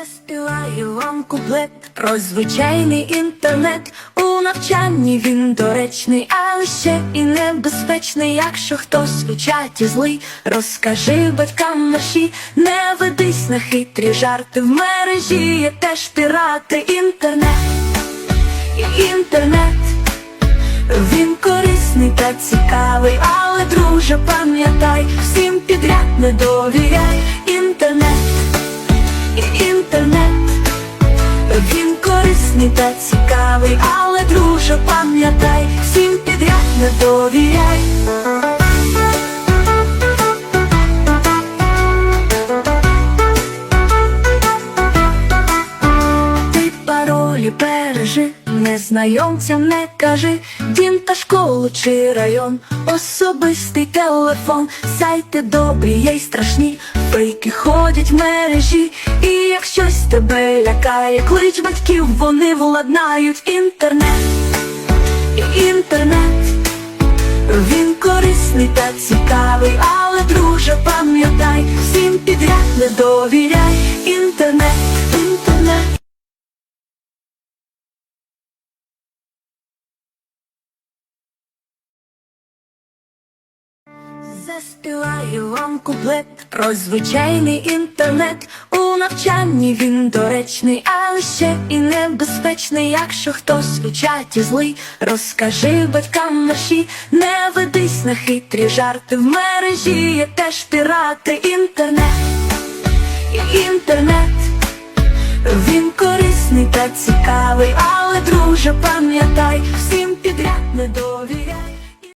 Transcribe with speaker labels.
Speaker 1: Заспіваю вам куплет про звичайний інтернет. У навчанні він доречний, але ще і небезпечний. Якщо хтось у чаті злий, розкажи батькам наші, не ведись на хитрі жарти. В мережі є теж пірати. Інтернет, інтернет, він корисний та цікавий, але друже, пам'ятай, всім підряд не довіряй. Корисний та цікавий, але друже, пам'ятай, всім підряд не довіряй. Ти паролі бережи, незнайомцям не кажи, дім та школу чи район, особистий телефон, сайти добрі є й страшні, фейки ходять в щось тебе лякає, клич батьків, вони владнають інтернет, інтернет, він корисний та цікавий, але друже, пам'ятай, всім підряд не довіряй, інтернет, інтернет. Заспіваю вам куплет про звичайний інтернет. Навчанні він доречний, але ще і небезпечний. Якщо хтось у чаті злий, розкажи батькам наші, не ведись на хитрі жарти. В мережі є теж пірати. Інтернет, інтернет, він корисний та цікавий, але друже, пам'ятай,